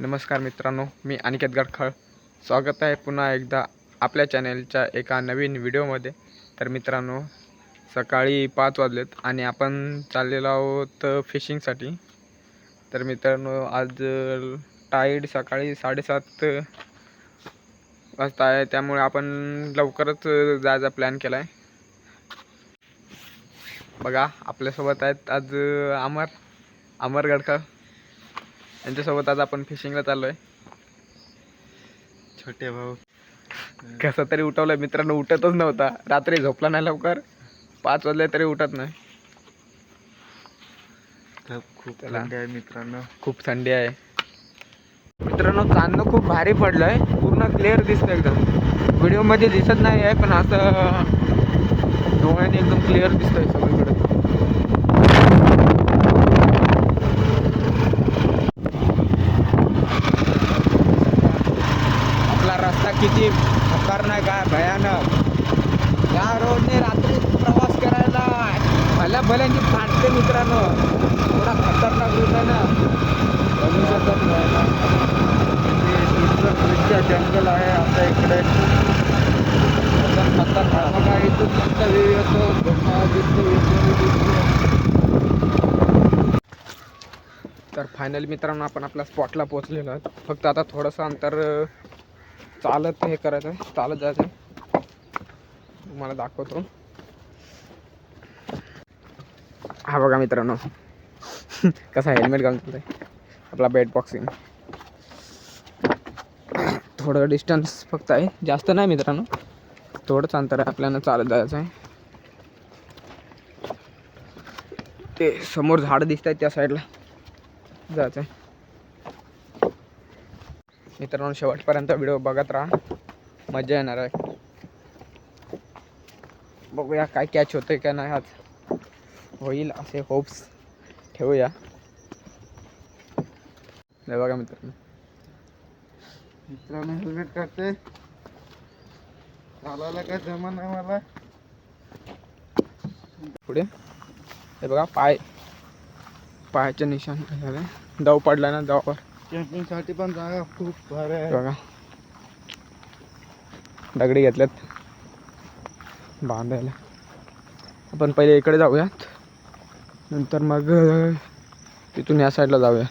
नमस्कार मित्रांनो मी अनिकेत गडखळ. स्वागत आहे पुन्हा एकदा आपल्या चॅनेलच्या एका नवीन व्हिडिओमध्ये. तर मित्रांनो सकाळी पाच वाजलेत आणि आपण चाललेलो आहोत फिशिंगसाठी. तर मित्रांनो आज टाईड सकाळी साडेसात वाजता आहे त्यामुळे आपण लवकरच जायचा प्लॅन केला आहे बघा आपल्यासोबत आहेत आज अमर. अमर गडखळ. यांच्यासोबत आज आपण फिशिंगला चाललो आहे छोटे भाऊ. कसं तरी उठवलं मित्रांनो उठतच नव्हता. रात्री झोपला नाही लवकर. पाच वाजले तरी उठत नाही. खूप. थंडी आहे मित्रांनो. खूप थंडी आहे. मित्रांनो चांदणं खूप भारी पडलं आहे पूर्ण क्लिअर दिसतं एकदम. व्हिडिओमध्ये दिसत नाही आहे पण असं डोळ्याने एकदम क्लिअर दिसतंय सगळीकडे आपला रस्ता किती खतरनाक आहे भयानक. या रोडने रात्री प्रवास करायला भल्या भल्यांची फाटते मित्रांनो. थोडा खतरनाक रूट आहे ना. बघू शकत नाही जंगल आहे आमच्या इकडे. खतरनाक. बघा इथून मस्त येतो. तर फायनली मित्रांनो आपण आपल्या स्पॉटला पोहोचलेलो आहोत. फक्त आता थोडंसं अंतर चालत हे करायचं. आहे चालत जायचं. आहे तुम्हाला दाखवतो. हा बघा मित्रांनो. कसा हेल्मेट घालून चालतंय. आपला बेट बॉक्सिंग थोडं डिस्टन्स फक्त आहे. जास्त नाही मित्रांनो. थोडंच अंतर आहे. आपल्याला चालत जायचं आहे. ते समोर झाडं दिसत आहेत त्या साईडला जायचं आहे मित्रांनो शेवटपर्यंत व्हिडिओ बघत राहा. मजा येणार आहे. बघूया काय कॅच होतंय का नाही आज. होईल असे होप्स ठेवूया. बघा मित्रांनो. मित्रांनो हेल्मेट काढते. चालायला काय जमा नाही मला. पुढे. हे बघा पाय. पायाचे निशाण झाले दव पडला ना दवावर. कॅम्पिंगसाठी पण जागा खूप भारी आहे. बघा. दगडी घेतल्यात. बांधायला. आपण पहिले इकडे जाऊयात. नंतर मग तिथून या साईडला जाऊया.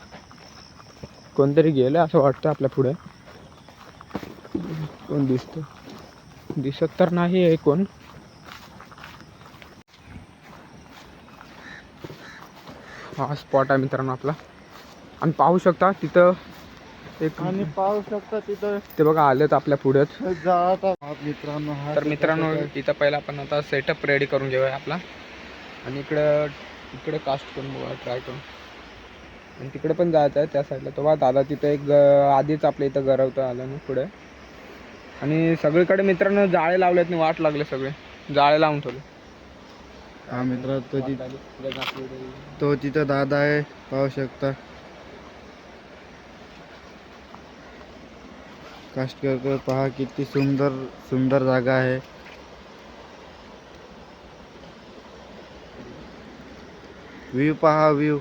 कोणतरी गेलं असं वाटतं आपल्या पुढे. कोण दिसतं? दिसत तर नाही आहे कोण. हा स्पॉट आहे मित्रांनो आपला. आणि पाहू शकता तिथं एक आणि पाहू शकता तिथं ते बघा आलेत आपल्या पुढेच. जात. मित्रांनो हा तर मित्रांनो इथं पहिला आपण आता सेटअप रेडी करून घेऊया आपला. आणि इकडं इकडे कास्ट करून बघा ट्राय करून. आणि तिकडे पण जायचं आहे त्या साईडला तो बघा दादा तिथं एक ग- आधीच आपल्या इथं गरवतं आलं ना पुढे. आणि सगळीकडे मित्रांनो जाळे लावलेत नाही वाट लागले सगळे. जाळे लावून ठेवले. हा मित्र तो ति- तो तो तिथं दादा आहे पाहू शकता. कास्ट करतो पहा किती सुंदर सुंदर जागा आहे व्ह्यू पहा व्ह्यू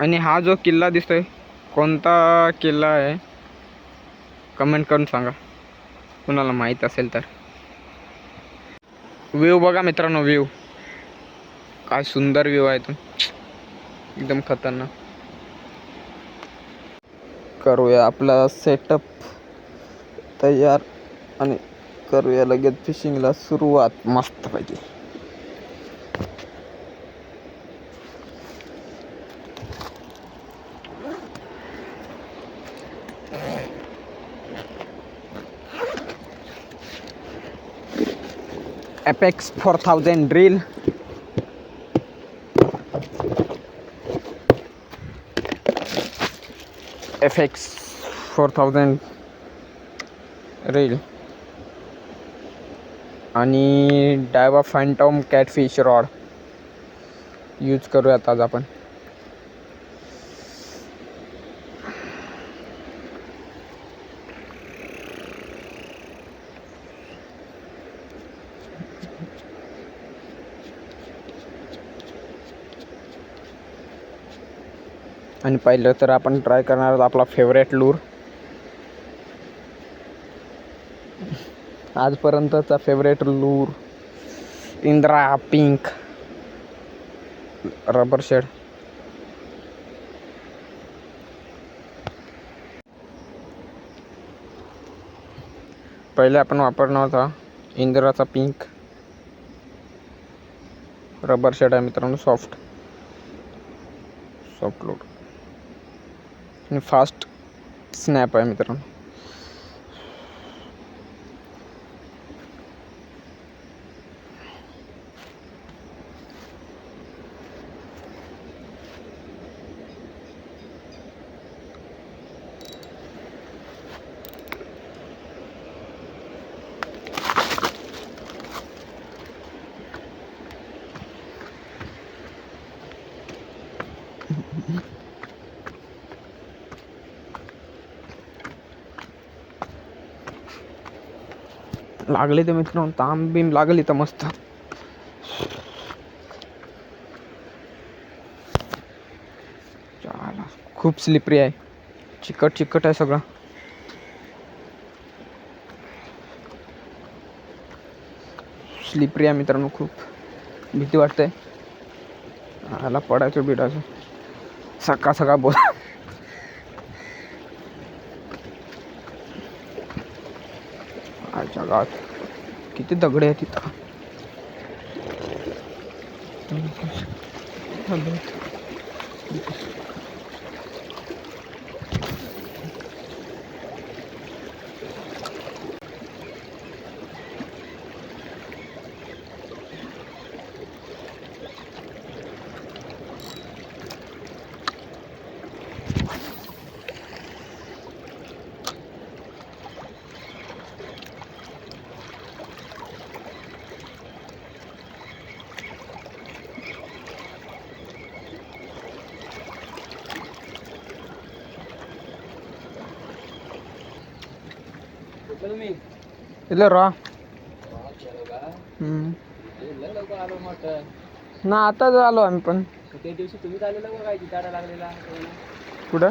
आणि हा जो किल्ला दिसतोय कोणता किल्ला आहे? कमेंट करून सांगा. कुणाला माहीत असेल तर. व्ह्यू बघा मित्रांनो व्ह्यू काय सुंदर व्ह्यू आहे तो. एकदम खतरनाक. करूया आपला सेटअप तयार आणि करूया लगेच फिशिंगला सुरुवात मस्त पाहिजे apex four thousand drill 4000 drill. FX 4000 reel आणि Daiwa phantom catfish rod use करूयात आज आपण आणि पहिलं तर आपण ट्राय करणार आहोत आपला फेवरेट लूर आजपर्यंतचा favourite lure Indra pink rubber shade पहिले आपण वापरणार होता इंदिराचा पिंक रबर शेड आहे मित्रांनो सॉफ्ट सॉफ्ट लोड आणि फास्ट स्नॅप आहे मित्रांनो. लागले तर मित्रांनो ताम बीम लागली तर मस्त. खूप स्लिपरी आहे. चिकट चिकट आहे सगळं. स्लिपरी आहे मित्रांनो खूप. भीती वाटते. आला पडायचं बिडायचं. सकाळ सकाळ बोल. आजच्या किती दगडे आहेत तिथं இல்லைரா ना आताच आलो आम्ही पण. त्या दिवशी तुम्हीच लागलेला. कुठं?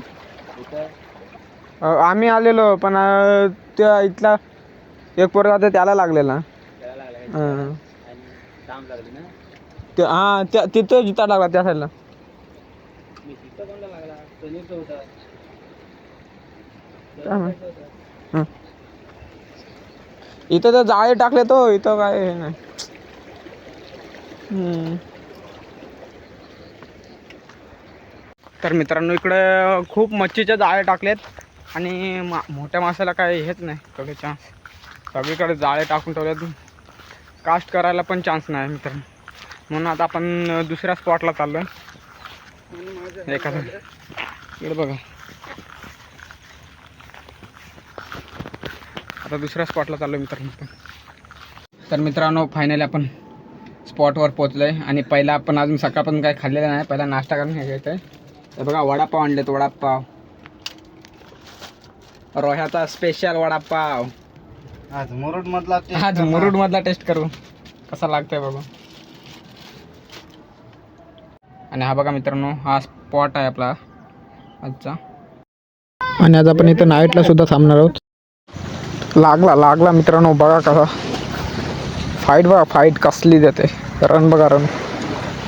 आम्ही आलेलो पण त्या इथला एक पोरगा आता त्याला लागलेला. हा. त्या तिथं जिता लागला त्या साईडला काय इथं तर जाळे टाकले तो इथं काय हे नाही. तर मित्रांनो इकडे खूप मच्छीचे जाळे टाकलेत. आणि मा मोठ्या माशाला काय हेच नाही सगळे चान्स सगळीकडे जाळे टाकून ठेवलेत. कास्ट करायला पण चान्स नाही मित्रांनो. म्हणून आता आपण दुसऱ्या स्पॉटला चाललो आहे एखादा. इकडे बघा. आता दुसऱ्या स्पॉटला चाललो मित्रांनो तर मित्रांनो फायनली आपण स्पॉटवर पोचलो आहे आणि पहिला आपण अजून सकाळपासून काय खाल्लेलं नाही. पहिला नाश्ता करून घ्यायचं आहे तर बघा वडापाव आणलेत वडापाव. रोह्याचा स्पेशल वडापाव. आज मुरुड मधला आज मुरुडमधला टेस्ट करू. कसा लागतोय बघू. आणि हा बघा मित्रांनो हा स्पॉट आहे आपला. आजचा. आणि आज आपण इथं नाईटला सुद्धा थांबणार आहोत. लागला लागला मित्रांनो बघा कसा. फाईट बघा फाईट कसली देते. रन बघा रन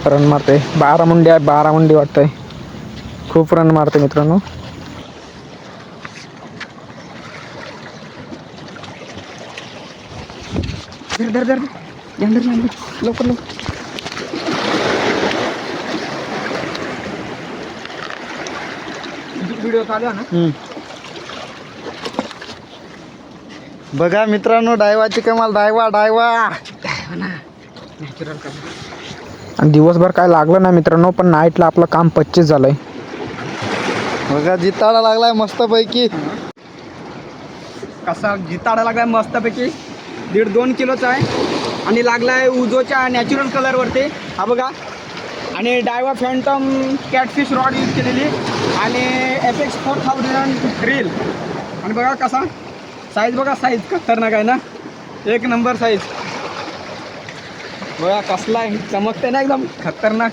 रन मारते. बारा मुंडी आहे बारा मुंडी वाटतंय. खूप रन मारते मित्रांनो. धर धर लवकर लवकर. व्हिडिओ चालू आहे ना? बघा मित्रांनो डायवाची कमाल डायवा डायवा. दिवसभर काय लागलं ना मित्रांनो पण नाईटला आपलं काम पच्चीस झालंय. बघा जिताडा लागलाय मस्त पैकी कसा जिताडा लागलाय मस्तपैकी. दीड दोन किलोचा आहे. आणि लागलाय उजोच्या नॅचरल कलरवरती हा बघा. आणि Daiwa phantom catfish rod use केलेली. आणि F X four thousand reel आणि बघा कसा. साईज बघा साईज खतरनाक आहे ना? एक नंबर साईज बघा कसला आहे चमकते ना एकदम खतरनाक.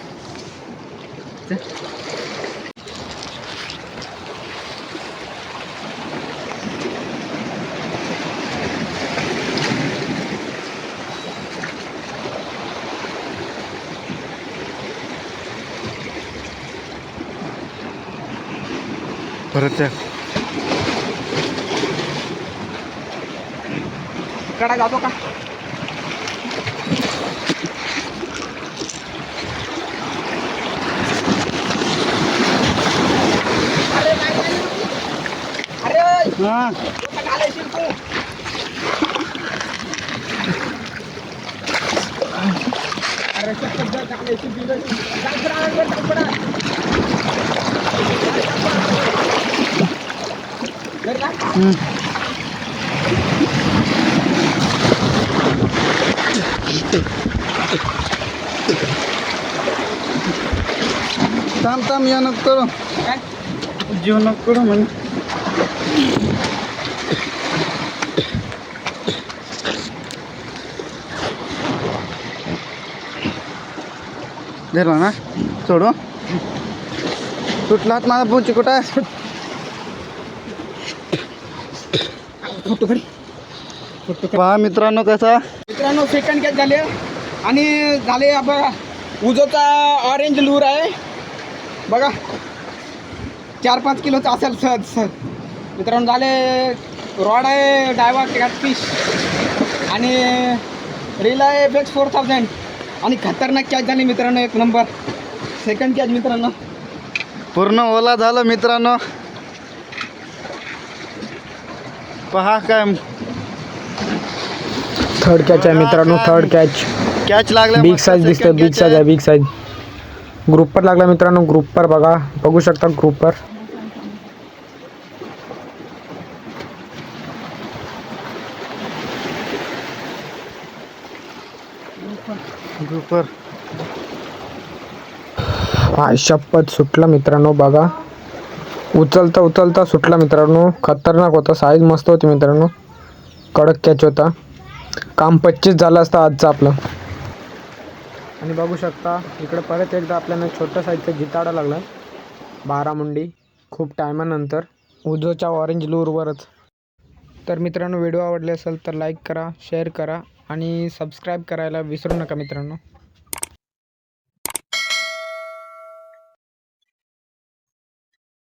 परत कडा जातो का? हा. हम्म. थांब थांब या नको करू. जीव नको करू म्हणे. धरला ना? सोडू? सुटलात माझा पोची कुठं आहे? फोटो मित्रांनो कसा? मित्रांनो सेकंड कॅच झाले. आणि झाले बघा उजोचा ऑरेंज लूर आहे. बघा. चार पाच किलोचा असेल सहज सहज. मित्रांनो झाले. रॉड आहे डायवा फिश आणि रील आहे एफ एक्स फोर थाउजंड आणि खतरनाक कॅच झाली मित्रांनो एक नंबर सेकंड कॅच मित्रांनो. पूर्ण ओला झालं मित्रांनो. पहा काय थर्ड कॅच आहे मित्रांनो थर्ड कॅच कॅच लागला बिग साईज दिसतं बिग साईज आहे. बिग साईज ग्रुपवर लागला मित्रांनो ग्रुपवर बघा. बघू शकता ग्रुपवर ग्रुपवर हा शपथ सुटला मित्रांनो बघा. उचलता उचलता सुटला मित्रांनो. खतरनाक होता साईज मस्त होती मित्रांनो. कडक कॅच होता. काम पच्चीस झालं असतं आजचं आपलं. आणि बघू शकता इकडं परत एकदा आपल्याला छोटं साईजचा जिताडा लागलं. बारामुंडी खूप टायमानंतर. उजोच्या ऑरेंज लूरवरच तर मित्रांनो व्हिडिओ आवडले असेल तर लाईक करा शेअर करा आणि सबस्क्राईब करायला विसरू नका मित्रांनो.